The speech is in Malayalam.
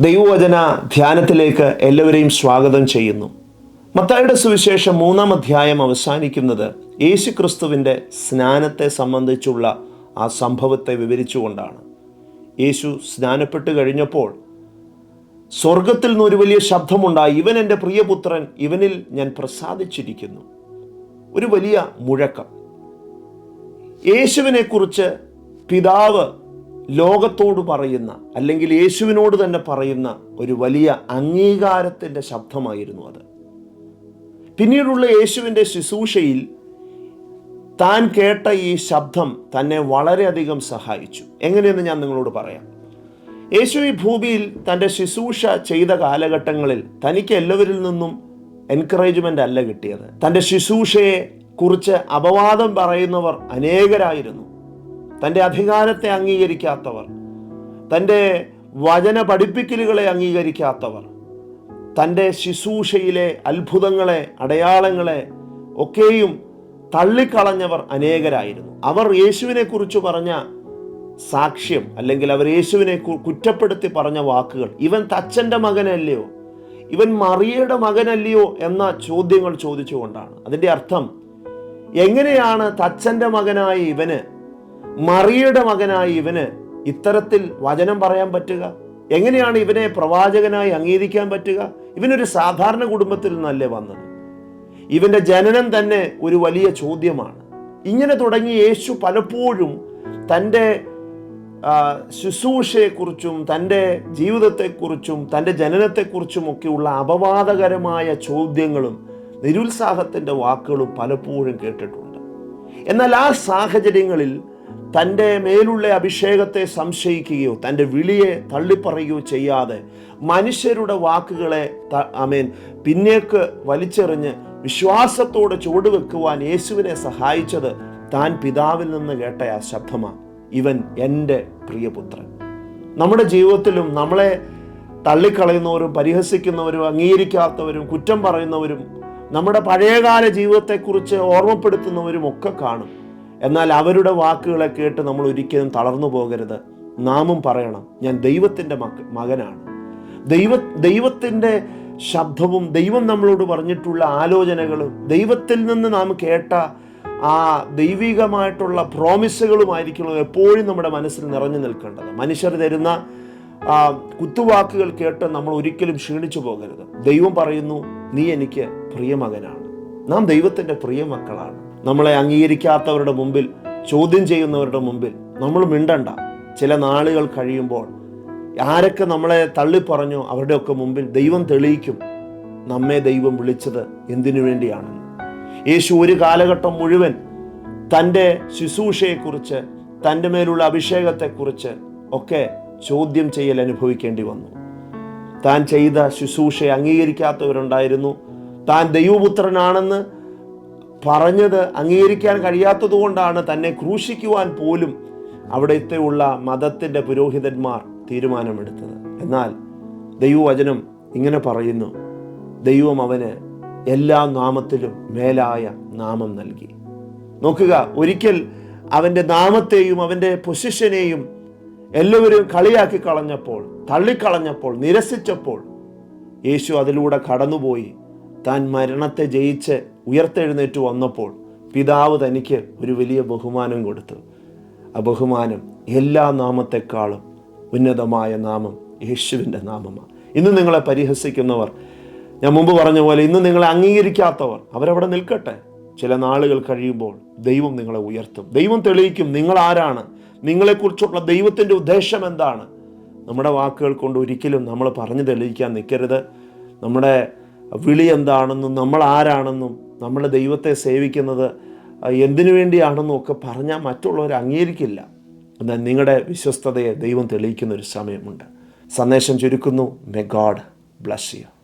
ദൈവവചന ധ്യാനത്തിലേക്ക് എല്ലാവരെയും സ്വാഗതം ചെയ്യുന്നു. മത്തായുടെ സുവിശേഷം മൂന്നാം അധ്യായം അവസാനിക്കുന്നത് യേശു ക്രിസ്തുവിന്റെ സ്നാനത്തെ സംബന്ധിച്ചുള്ള ആ സംഭവത്തെ വിവരിച്ചുകൊണ്ടാണ്. യേശു സ്നാനപ്പെട്ട് കഴിഞ്ഞപ്പോൾ സ്വർഗത്തിൽ നിന്ന് ഒരു വലിയ ശബ്ദമുണ്ടായി. ഇവൻ എന്റെ പ്രിയപുത്രൻ ഇവനിൽ ഞാൻ പ്രസാദിച്ചിരിക്കുന്നു. ഒരു വലിയ മുഴക്കം. യേശുവിനെക്കുറിച്ച് പിതാവ് ലോകത്തോട് പറയുന്ന അല്ലെങ്കിൽ യേശുവിനോട് തന്നെ പറയുന്ന ഒരു വലിയ അംഗീകാരത്തിന്റെ ശബ്ദമായിരുന്നു അത്. പിന്നീടുള്ള യേശുവിന്റെ ശുശ്രൂഷയിൽ താൻ കേട്ട ഈ ശബ്ദം തന്നെ വളരെയധികം സഹായിച്ചു. എങ്ങനെയെന്ന് ഞാൻ നിങ്ങളോട് പറയാം. യേശു ഈ ഭൂമിയിൽ തന്റെ ശുശ്രൂഷ ചെയ്ത കാലഘട്ടങ്ങളിൽ തനിക്ക് എല്ലാവരിൽ നിന്നും എൻകറേജ്മെന്റ് അല്ല കിട്ടിയത്. തന്റെ ശുശ്രൂഷയെ കുറിച്ച് അപവാദം പറയുന്നവർ അനേകരായിരുന്നു. തന്റെ അധികാരത്തെ അംഗീകരിക്കാത്തവർ തന്റെ വചന പഠിപ്പിക്കലുകളെ അംഗീകരിക്കാത്തവർ തന്റെ ശുശ്രൂഷയിലെ അത്ഭുതങ്ങളെ അടയാളങ്ങളെ ഒക്കെയും തള്ളിക്കളഞ്ഞവർ അനേകരായിരുന്നു. അവർ യേശുവിനെ കുറിച്ച് പറഞ്ഞ സാക്ഷ്യം അല്ലെങ്കിൽ അവർ യേശുവിനെ കുറ്റപ്പെടുത്തി പറഞ്ഞ വാക്കുകൾ ഇവൻ തച്ചന്റെ മകനല്ലയോ? ഇവൻ മറിയയുടെ മകനല്ലയോ എന്ന ചോദ്യങ്ങൾ ചോദിച്ചുകൊണ്ടാണ്. അതിന്റെ അർത്ഥം എങ്ങനെയാണ് തച്ചന്റെ മകനായ ഇവന് മറിയയുടെ മകനായി ഇവന് ഇത്തരത്തിൽ വചനം പറയാൻ പറ്റുക? എങ്ങനെയാണ് ഇവനെ പ്രവാചകനായി അംഗീകരിക്കാൻ പറ്റുക? ഇവനൊരു സാധാരണ കുടുംബത്തിൽ നിന്നല്ലേ വന്നത്. ഇവന്റെ ജനനം തന്നെ ഒരു വലിയ ചോദ്യമാണ്. ഇങ്ങനെ തുടങ്ങി യേശു പലപ്പോഴും തന്റെ ശുശ്രൂഷയെക്കുറിച്ചും തന്റെ ജീവിതത്തെക്കുറിച്ചും തന്റെ ജനനത്തെക്കുറിച്ചും ഒക്കെയുള്ള അപവാദകരമായ ചോദ്യങ്ങളും നിരുത്സാഹത്തിന്റെ വാക്കുകളും പലപ്പോഴും കേട്ടിട്ടുണ്ട്. എന്നാൽ ആ സാഹചര്യങ്ങളിൽ തന്റെ മേലുള്ള അഭിഷേകത്തെ സംശയിക്കുകയോ തന്റെ വിളിയെ തള്ളിപ്പറയുകയോ ചെയ്യാതെ മനുഷ്യരുടെ വാക്കുകളെ അമേൻ പിന്നേക്ക് വലിച്ചെറിഞ്ഞ് വിശ്വാസത്തോടെ ചുവടുവെക്കുവാൻ യേശുവിനെ സഹായിച്ചത് താൻ പിതാവിൽ നിന്ന് കേട്ട ആ ശബ്ദമാണ്. ഇവൻ എന്റെ പ്രിയപുത്രൻ. നമ്മുടെ ജീവിതത്തിലും നമ്മളെ തള്ളിക്കളയുന്നവരും പരിഹസിക്കുന്നവരും അംഗീകരിക്കാത്തവരും കുറ്റം പറയുന്നവരും നമ്മുടെ പഴയകാല ജീവിതത്തെക്കുറിച്ച് ഓർമ്മപ്പെടുത്തുന്നവരും ഒക്കെ കാണും. എന്നാൽ അവരുടെ വാക്കുകളെ കേട്ട് നമ്മൾ ഒരിക്കലും തളർന്നു പോകരുത്. നാമും പറയണം ഞാൻ ദൈവത്തിന്റെ മക്ക മകനാണ്. ദൈവ ദൈവത്തിന്റെ ശബ്ദവും ദൈവം നമ്മളോട് പറഞ്ഞിട്ടുള്ള ആലോചനകളും ദൈവത്തിൽ നിന്ന് നാം കേട്ട ആ ദൈവികമായിട്ടുള്ള പ്രോമിസുകളുമായിരിക്കണം എപ്പോഴും നമ്മുടെ മനസ്സിൽ നിറഞ്ഞു നിൽക്കേണ്ടത്. മനുഷ്യർ തരുന്ന കുത്തുവാക്കുകൾ കേട്ട് നമ്മൾ ഒരിക്കലും ക്ഷീണിച്ചു പോകരുത്. ദൈവം പറയുന്നു നീ എനിക്ക് പ്രിയമകനാണ് നാം ദൈവത്തിന്റെ പ്രിയമക്കളാണ് നമ്മളെ അംഗീകരിക്കാത്തവരുടെ മുമ്പിൽ ചോദ്യം ചെയ്യുന്നവരുടെ മുമ്പിൽ നമ്മൾ മിണ്ടണ്ട. ചില നാളുകൾ കഴിയുമ്പോൾ ആരൊക്കെ നമ്മളെ തള്ളിപ്പറഞ്ഞു അവരുടെയൊക്കെ മുമ്പിൽ ദൈവം തെളിയിക്കും. നമ്മെ ദൈവം വിളിച്ചത് എന്തിനു വേണ്ടിയാണെന്ന്. യേശു ഒരു കാലഘട്ടം മുഴുവൻ തന്റെ ശുശ്രൂഷയെക്കുറിച്ച് തന്റെ മേലുള്ള അഭിഷേകത്തെക്കുറിച്ച് ഒക്കെ ചോദ്യം ചെയ്യൽ അനുഭവിക്കേണ്ടി വന്നു. താൻ ചെയ്ത ശുശ്രൂഷയെ അംഗീകരിക്കാത്തവരുണ്ടായിരുന്നു. താൻ ദൈവപുത്രനാണെന്ന് പറഞ്ഞത് അംഗീകരിക്കാൻ കഴിയാത്തതുകൊണ്ടാണ് തന്നെ ക്രൂശിക്കുവാൻ പോലും അവിടുത്തെ ഉള്ള മതത്തിന്റെ പുരോഹിതന്മാർ തീരുമാനമെടുത്തത്. എന്നാൽ ദൈവവചനം ഇങ്ങനെ പറയുന്നു ദൈവം അവന് എല്ലാ നാമത്തിലും മേലായ നാമം നൽകി. നോക്കുക ഒരിക്കൽ അവന്റെ നാമത്തെയും അവന്റെ പൊസിഷനെയും എല്ലാവരും കളിയാക്കി കളഞ്ഞപ്പോൾ തള്ളിക്കളഞ്ഞപ്പോൾ നിരസിച്ചപ്പോൾ യേശു അതിലൂടെ കടന്നുപോയി. താൻ മരണത്തെ ജയിച്ച് ഉയർത്തെഴുന്നേറ്റ് വന്നപ്പോൾ പിതാവ് തനിക്ക് ഒരു വലിയ ബഹുമാനം കൊടുത്തു. ആ ബഹുമാനം എല്ലാ നാമത്തെക്കാളും ഉന്നതമായ നാമം യേശുവിന്റെ നാമമാണ്. ഇന്ന് നിങ്ങളെ പരിഹസിക്കുന്നവർ ഞാൻ മുമ്പ് പറഞ്ഞ പോലെ ഇന്ന് നിങ്ങളെ അംഗീകരിക്കാത്തവർ അവരവിടെ നിൽക്കട്ടെ. ചില നാളുകൾ കഴിയുമ്പോൾ ദൈവം നിങ്ങളെ ഉയർത്തും. ദൈവം തെളിയിക്കും നിങ്ങൾ ആരാണ് നിങ്ങളെക്കുറിച്ചുള്ള ദൈവത്തിന്റെ ഉദ്ദേശം എന്താണ്. നമ്മുടെ വാക്കുകൾ കൊണ്ട് ഒരിക്കലും നമ്മൾ പറഞ്ഞു തെളിയിക്കാൻ നിൽക്കരുത്. നമ്മുടെ വിളി എന്താണെന്നും നമ്മൾ ആരാണെന്നും നമ്മൾ ദൈവത്തെ സേവിക്കുന്നത് എന്തിനു വേണ്ടിയാണെന്നും ഒക്കെ പറഞ്ഞാൽ മറ്റുള്ളവർ അംഗീകരിക്കില്ല. എന്നാൽ നിങ്ങളുടെ വിശ്വസ്തതയെ ദൈവം തെളിയിക്കുന്ന ഒരു സമയമുണ്ട്. സന്ദേശം ചുരുക്കുന്നു. മെ ഗാഡ് ബ്ലസ് യു